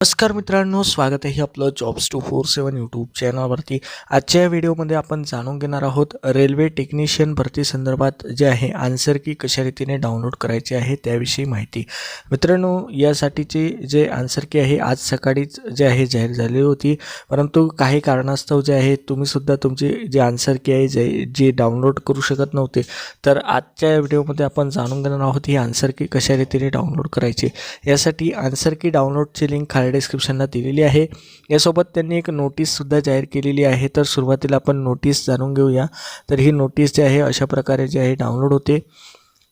नमस्कार मित्रांनो स्वागत आहे आपलं jobs two four seven YouTube चॅनलवरती आजच्या या व्हिडिओमध्ये आपण जाणून घेणार आहोत रेल्वे टेक्निशियन भरती संदर्भात जे आहे आन्सर की कशा रीतीने डाउनलोड करायचे आहे त्याविषयी माहिती. मित्रांनो यासाठीचे जे आन्सर की आहे आज सकाळीच जे आहे जाहीर झाली होती. परंतु काही कारणास्तव जे आहे तुम्हीसुद्धा तुमची जे आन्सर की आहे जे जे डाउनलोड करू शकत नव्हते. तर आजच्या या व्हिडिओमध्ये आपण जाणून घेणार आहोत ही आन्सर की कशा रीतीने डाउनलोड करायची. यासाठी आन्सर की डाउनलोडची लिंक खाली डिस्क्रिप्शनला दिलेली आहे. यासोबत त्यांनी एक नोटीससुद्धा जाहीर केलेली आहे. तर सुरुवातीला आपण नोटीस जाणून घेऊया. तर ही नोटीस जी आहे अशा प्रकारे जी आहे डाउनलोड होते.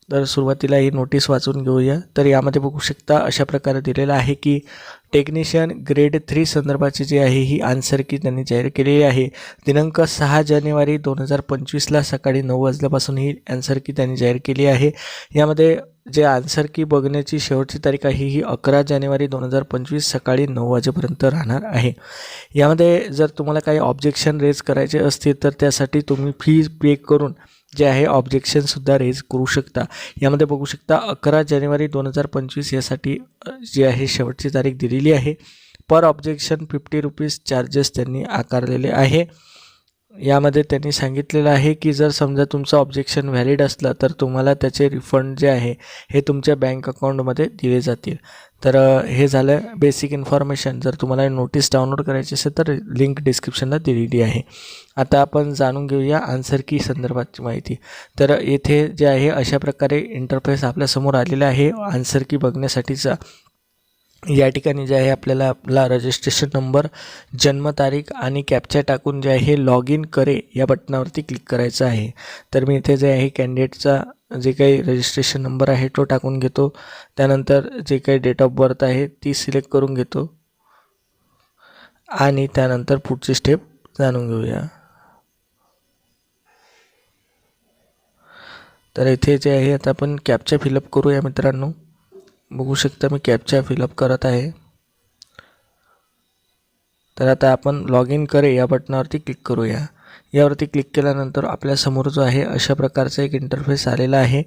तर सुरुवातीला ही नोटीस वाचून घेऊया. तर यामध्ये बघू शकता अशा प्रकारे दिलेलं आहे की टेक्निशियन ग्रेड थ्री संदर्भाची जी आहे ही आन्सर की त्यांनी जाहीर केलेली आहे. दिनांक सहा जानेवारी दोन हजार पंचवीसला सकाळी नऊ वाजल्यापासून ही आन्सर की त्यांनी जाहीर केली आहे. यामध्ये जे आन्सर की बघण्याची शेवटची तारीख आहे ही अकरा जानेवारी दोन हजार पंचवीस सकाळी नऊ वाजेपर्यंत राहणार आहे. यामध्ये जर तुम्हाला काही ऑब्जेक्शन रेज करायचे असतील तर त्यासाठी तुम्ही फी पे करून जे आहे ऑब्जेक्शनसुद्धा रेज करू शकता. यामध्ये बघू शकता अकरा जानेवारी दोन हजार पंचवीस यासाठी जी आहे शेवटची तारीख दिलेली आहे. Per objection fifty rupees charges त्यांनी आकारलेले आहे. यामध्ये त्यांनी सांगितलेलं आहे की जर समजा तुमचं ऑब्जेक्शन व्हॅलिड असलं तर तुम्हाला त्याचे रिफंड जे आहे हे तुमच्या बँक अकाउंटमध्ये दिले जातील. तर हे झालं बेसिक इन्फॉर्मेशन जर तुम्हाला नोटीस डाउनलोड करायची असेल तर लिंक डिस्क्रिप्शनला दिलेली आहे. आता आपण जाणून घेऊया आन्सर की संदर्भातची माहिती. तर येथे जे आहे अशा प्रकारे इंटरफेस आपल्यासमोर आलेला आहे. आन्सर की बघण्यासाठीचा या ठिकाणी जे आहे आपल्याला आपला रजिस्ट्रेशन नंबर जन्मतारीख आणि कॅप्चा टाकून जे आहे लॉग इन करे या बटनावरती क्लिक करायचं आहे. तर मी इथे जे आहे कॅन्डिडेटचा जे काही रजिस्ट्रेशन नंबर आहे तो टाकून घेतो. त्यानंतर जे काही डेट ऑफ बर्थ आहे ती सिलेक्ट करून घेतो. आणि त्यानंतर पुढची स्टेप जाणून घेऊया. तर इथे जे आहे आता आपण कॅपचा फिलअप करूया मित्रांनो. बघू शकता मी कॅपचा फिलअप करत आहे. तर आता आपण लॉग इन करे या बटनावरती क्लिक करूया. यावरती क्लिक केल्यानंतर आपल्यासमोर जो आहे अशा प्रकारचा एक इंटरफेस आलेला आहे.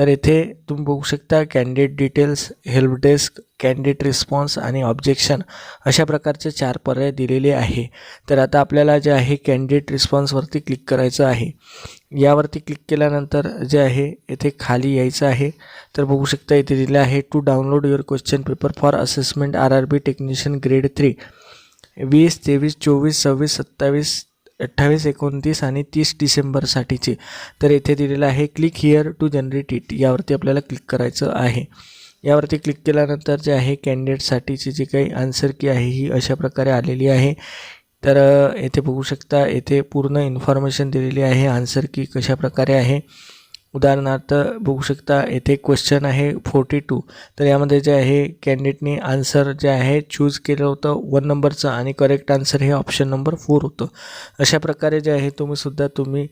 तर येथे तुम्ही बघू शकता candidate details help desk candidate response आणि ऑब्जेक्शन अशा प्रकारचे चार पर्याय दिलेले आहे. तर आता आपल्याला जे आहे कॅन्डिडेट रिस्पॉन्सवरती क्लिक करायचं आहे. यावरती क्लिक केल्यानंतर जे आहे येथे खाली यायचं आहे. तर बघू शकता इथे दिलं आहे to download your question paper for assessment R R B technician grade three वीस तेवीस चोवीस सव्वीस सत्तावीस अठ्ठावीस एकोणतीस आणि तीस डिसेंबरसाठीचे. तर येथे दिलेलं आहे click here to generate it. यावरती आपल्याला क्लिक करायचं आहे. यावरती क्लिक केल्यानंतर जे आहे कॅन्डिडेटसाठीची जी काही आन्सर की आहे ही अशा प्रकारे आलेली आहे. तर येथे बघू शकता येथे पूर्ण इन्फॉर्मेशन दिलेली आहे आन्सर की कशा प्रकारे आहे. उदाहरणार्थ बघू शकता येथे क्वेश्चन आहे फोर्टी टू तर यामध्ये जे आहे कॅन्डिडेटनी आन्सर जे आहे चूज केलं होतं वन नंबरचं आणि करेक्ट आन्सर हे ऑप्शन नंबर फोर होतं. अशा प्रकारे जे आहे तुम्हीसुद्धा तुम्ही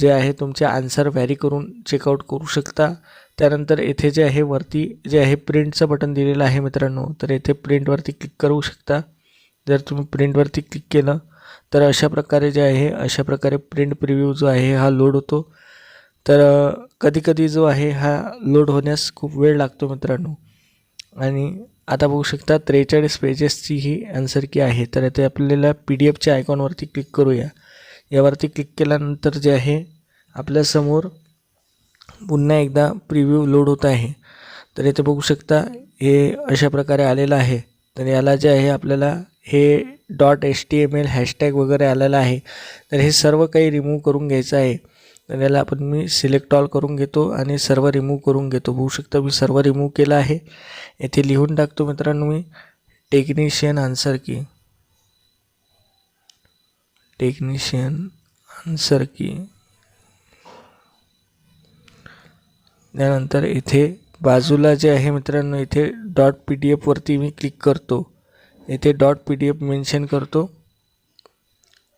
जे आहे तुमचे आन्सर व्हॅरी करून चेकआउट करू शकता. त्यानंतर येथे जे आहे वरती जे आहे प्रिंटचं बटन दिलेलं आहे मित्रांनो. तर येथे प्रिंटवरती क्लिक करू शकता. जर तुम्ही प्रिंटवरती क्लिक केलं तर अशा प्रकारे जे आहे अशा प्रकारे प्रिंट प्रिव्ह्यू जो आहे हा लोड होतो. तर कधीकधी जो आहे हा लोड होण्यास खूप वेळ लागतो मित्रांनो. आणि आता बघू शकता त्रेचाळीस पेजेसची ही आन्सर की आहे. तर ते आपल्याला पी डी एफच्या आयकॉनवरती क्लिक करूया. यावरती क्लिक केल्यानंतर जे आहे आपल्यासमोर पुन्हा एकदा प्रिव्ह्यू लोड होत आहे. तर इथे बघू शकता हे अशा प्रकारे आलेलं आहे. तर याला जे आहे आपल्याला हे dot H T M L hashtag वगैरे आलेलं आहे. तर हे सर्व काही रिमूव्ह करून घ्यायचं आहे. तर याला आपण मी सिलेक्ट ऑल करून घेतो आणि सर्व रिमूव्ह करून घेतो. बघू शकता मी सर्व रिमूव्ह केला आहे. येथे लिहून टाकतो मित्रांनो मी technician answer key technician answer key त्यानंतर इथे बाजूला जे आहे मित्रांनो इथे डॉट पी डी एफवरती मी क्लिक करतो. येथे dot P D F mention करतो.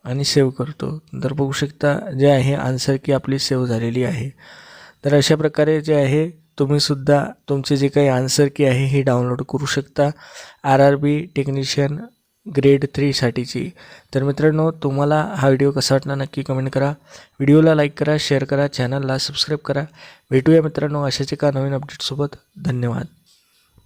आणि सेव्ह करतो. तर बघू शकता जे आहे आन्सर की आपली सेव्ह झालेली आहे. तर अशा प्रकारे जे आहे तुम्हीसुद्धा तुमचे जे काही आन्सर की आहे हे डाउनलोड करू शकता. R R B technician grade थ्रीसाठीची तर मित्रांनो तुम्हाला हा व्हिडिओ कसा वाटला नक्की कमेंट करा. व्हिडिओला लाईक करा शेअर करा चॅनलला सबस्क्राईब करा. भेटूया मित्रांनो अशाच एका नवीन अपडेटसोबत धन्यवाद.